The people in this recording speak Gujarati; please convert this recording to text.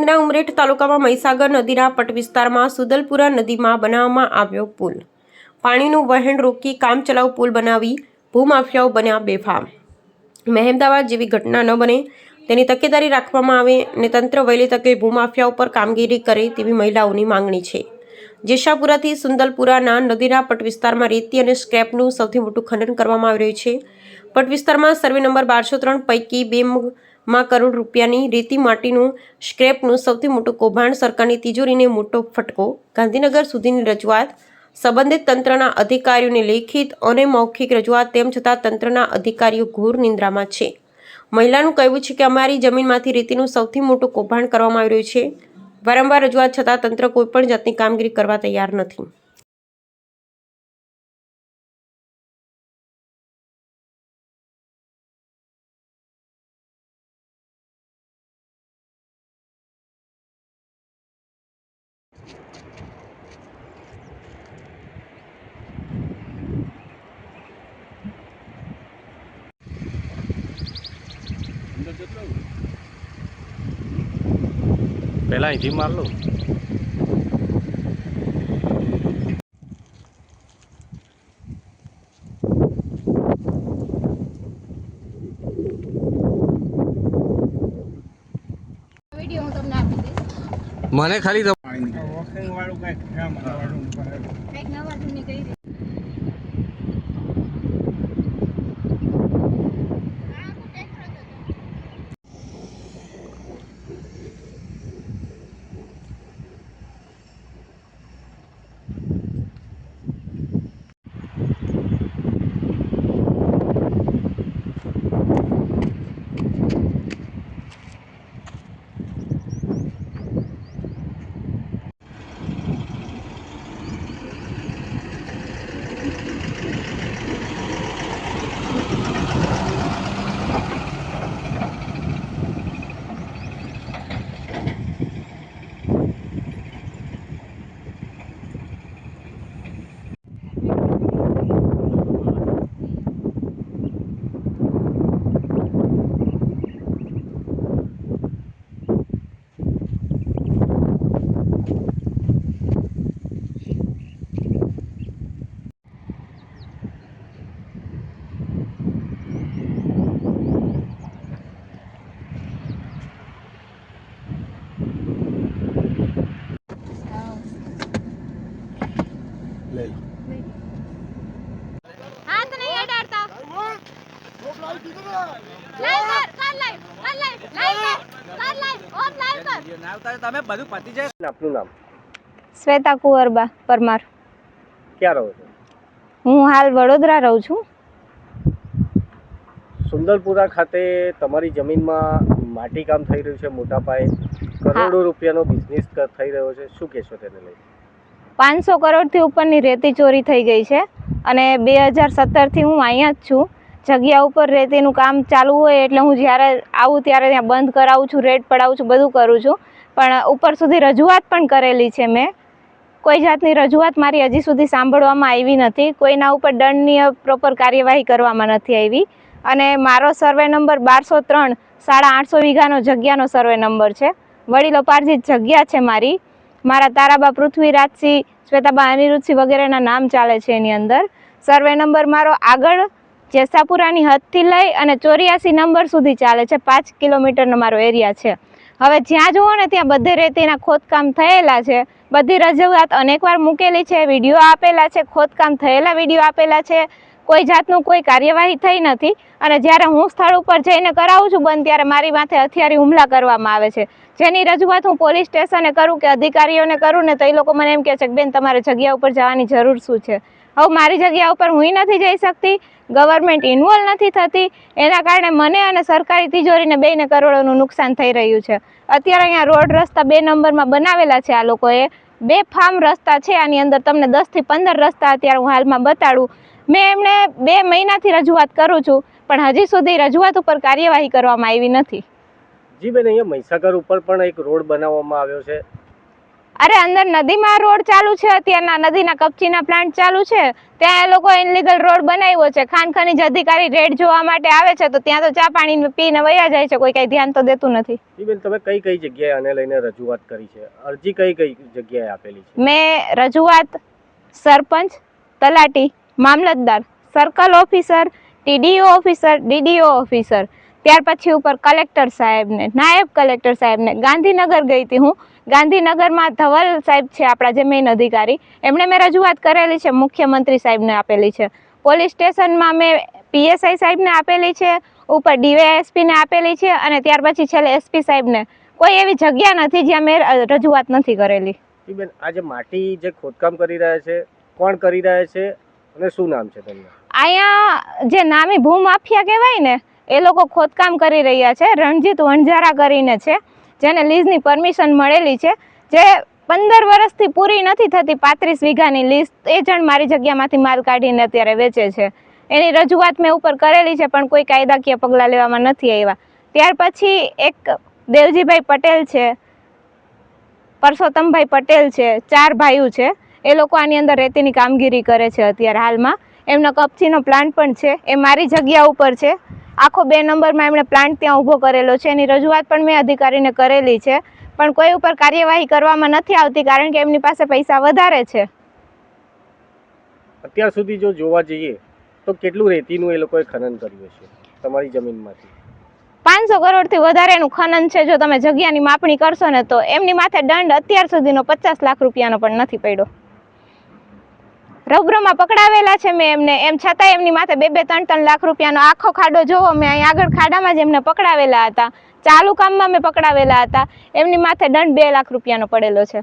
આણંદના ઉમરેઠ તાલુકામાં મહીસાગર નદીના પટ વિસ્તારમાં સુદલપુરા નદીમાં બનાવવામાં આવ્યો પુલ. પાણીનું વહેણ રોકી કામચલાઉ પુલ બનાવી ભૂમાફિયાઓ બન્યા બેફામ. મહેમદાવાદ જેવી ઘટના ન બને તેની તકેદારી રાખવામાં આવે અને તંત્ર વહેલી તકે ભૂમાફિયા ઉપર કામગીરી કરે તેવી મહિલાઓની માંગણી છે. જેશાપુરાથી સુંદલપુરાના નદીના પટ વિસ્તારમાં રેતી અને સ્ક્રેપનું સૌથી મોટું ખનન કરવામાં આવી રહ્યું છે. પટ વિસ્તારમાં સર્વે નંબર બારસો ત્રણ પૈકી બે મ- કરોડ રૂપિયાની રેતી માટીનું સ્ક્રેપનું સૌથી મોટું કૌભાંડ સરકારની તિજોરીને મોટો ફટકો. ગાંધીનગર સુધીની રજૂઆત, સંબંધિત તંત્રના અધિકારીઓને લેખિત અને મૌખિક રજૂઆત, તેમ છતાં તંત્રના અધિકારીઓ ઘોર નિંદ્રામાં છે. મહિલાનું કહેવું છે કે અમારી જમીનમાંથી રેતીનું સૌથી મોટું કૌભાંડ કરવામાં આવી રહ્યું છે. વારંવાર રજૂઆત છતાં તંત્ર કોઈપણ જાતની કામગીરી કરવા તૈયાર નથી. પહેલા અહીંથી માર લઉં. હું તમને આપી દઈશ. મને ખાલી તમ- કંઈક નવા જૂની કઈ રીતે હાથ નહીં અડાડતા કર આપનું નામ શ્વેતા કુંવરબા પરમાર. ક્યાં રહો છો? હું હાલ વડોદરા રહું છું. સુંદરપુરા ખાતે તમારી જમીનમાં માટી કામ થઈ રહ્યું છે મોટા પાયે. કરોડો રૂપિયાનો બિઝનેસ થઈ રહ્યો છે. શું કહેશો તેને લઈને પાંચસો કરોડથી ઉપરની રેતી ચોરી થઈ ગઈ છે અને બે હજાર સત્તરથી હું અહીંયા જ છું. જગ્યા ઉપર રેતીનું કામ ચાલુ હોય એટલે હું જ્યારે આવું ત્યારે ત્યાં બંધ કરાવું છું, રેડ પડાવું છું, બધું કરું છું. પણ ઉપર સુધી રજૂઆત પણ કરેલી છે મેં. કોઈ જાતની રજૂઆત મારી હજી સુધી સાંભળવામાં આવી નથી. કોઈના ઉપર દંડનીય પ્રોપર કાર્યવાહી કરવામાં નથી આવી. અને મારો સર્વે નંબર બારસો ત્રણ, સાડા આઠસો વીઘાનો જગ્યાનો સર્વે નંબર છે. વડીલો પાર્જિત જગ્યા છે મારી. મારા તારાબા પૃથ્વીરાજસિંહ, શ્વેતાબા અનિરુદ્ધસિંહ વગેરેના નામ ચાલે છે એની અંદર. સર્વે નંબર મારો આગળ જેસાપુરાની હદથી લઈ અને ચોર્યાસી નંબર સુધી ચાલે છે. પાંચ કિલોમીટરનો મારો એરિયા છે. હવે જ્યાં જુઓ ને ત્યાં બધે રેતીના ખોદકામ થયેલા છે. બધી રજૂઆત અનેકવાર મૂકેલી છે. વીડિયો આપેલા છે. ખોદકામ થયેલા વીડિયો આપેલા છે. કોઈ જાતનું કોઈ કાર્યવાહી થઈ નથી. અને જ્યારે હું સ્થળ ઉપર જઈને કરાવું છું બંધ, ત્યારે મારી માથે હથિયારી હુમલા કરવામાં આવે છે. જેની રજૂઆત હું પોલીસ સ્ટેશને કરું કે અધિકારીઓને કરું ને તો એ લોકો મને એમ કહે છે કે બેન, તમારે જગ્યા ઉપર જવાની જરૂર શું છે? હવે મારી જગ્યા ઉપર હું નથી જઈ શકતી ગવર્મેન્ટ ઇન્વોલ્વ નથી થતી, એના કારણે મને અને સરકારી તિજોરીને બેને કરોડોનું નુકસાન થઈ રહ્યું છે. અત્યારે અહીંયા રોડ રસ્તા બે નંબરમાં બનાવેલા છે આ લોકોએ. બે ફાર્મ રસ્તા છે આની અંદર, તમને દસથી પંદર રસ્તા અત્યારે હું હાલમાં બતાડું. મેં એમને બે મહિનાથી રજૂઆત કરું છું, પણ હજી સુધી રજૂઆત ઉપર કાર્યવાહી કરવામાં આવી નથી. જી બેન, અહીંયા મહીસાગર ઉપર પણ એક રોડ બનાવવામાં આવ્યો છે. અરે અંદર નદીમાં રોડ ચાલુ છે અત્યારના. નદીના કપચીના પ્લાન્ટ ચાલુ છે. ત્યાં એ લોકો ઇનલીગલ રોડ બનાવ્યો છે. ખાન ખનીજ અધિકારી રેડ જોવા માટે આવે છે તો ત્યાં તો ચા પાણી પીને વયા જાય છે. કોઈ કઈ ધ્યાન તો દેતું નથી. બેન તમે કઈ કઈ જગ્યાએ આને લઈને રજૂઆત કરી છે? અરજી કઈ કઈ જગ્યાએ આપેલી છે? મેં રજૂઆત સરપંચ તલાટી મામલતદાર circle officer TDO officer DDO officer ત્યાર પછી ઉપર કલેક્ટર સાહેબને નાયબ કલેક્ટર સાહેબને ગાંધીનગર ગઈ હતી હું. ગાંધીનગરમાં ધવલ સાહેબ છે આપણા જે મેઇન અધિકારી. એમણે મેં રજૂઆત કરેલી છે મુખ્યમંત્રી સાહેબને આપેલી છે. પોલીસ સ્ટેશનમાં મેં પીએસઆઈ સાહેબને આપેલી છે ઉપર ડીવાયએસપીને આપેલી છે અને ત્યાર પછી છેલ્લે એસપી સાહેબને. કોઈ એવી જગ્યા નથી જ્યાં મેં રજૂઆત નથી કરેલી. બેન આજે માટી જે ખોદકામ કરી રહ્યા છે કોણ કરી રહ્યા છે અને શું નામ છે તમને? અહીંયા જે નામી ભૂમાફિયા કહેવાય ને એ લોકો ખોદકામ કરી રહ્યા છે. રણજીત વણઝારા કરીને છે, જેને લીઝની પરમિશન મળેલી છે. જે પંદર વર્ષથી પૂરી નથી થતી પાંત્રીસ વીઘાની લીઝ, એ જણ મારી જગ્યામાંથી માલ કાઢીને અત્યારે વેચે છે. એની રજૂઆત મેં ઉપર કરેલી છે, પણ કોઈ કાયદાકીય પગલાં લેવામાં નથી આવ્યા. ત્યાર પછી એક દેવજીભાઈ પટેલ છે, પરસોત્તમભાઈ પટેલ છે, ચાર ભાઈઓ છે. એ લોકો આની અંદર રેતીની કામગીરી કરે છે અત્યારે હાલમાં. એમનો કપચીનો પ્લાન્ટ પણ છે, એ મારી જગ્યા ઉપર છે. આખો બે નંબરમાં એમણે પ્લાન્ટ ત્યાં ઊભો કરેલો છે. એની રજૂઆત પણ મેં અધિકારીને કરેલી છે. પણ કોઈ ઉપર કાર્યવાહી કરવામાં નથી આવતી કારણ કે એમની પાસે પૈસા વધારે છે. અત્યાર સુધી જો જોવા જઈએ તો કેટલું રેતીનું એ લોકોએ ખનન કર્યું છે તમારી જમીનમાંથી? પાંચસો કરોડથી વધારેનું ખનન છે. જો તમે જગ્યાની માપણી કરશો ને તો એમની માથે દંડ અત્યાર સુધીનો પચાસ લાખ રૂપિયાનો પણ નથી પડ્યો. રૌદ્રમાં પકડાવેલા છે મેં એમને. એમ છતાં એમની માથે બે બે ત્રણ ત્રણ લાખ રૂપિયાનો આખો ખાડો જોવો. મેં અહીં આગળ ખાડામાં જ એમને પકડાવેલા હતા. ચાલુ કામમાં મેં પકડાવેલા હતા. એમની માથે દંડ બે લાખ રૂપિયાનો પડેલો છે.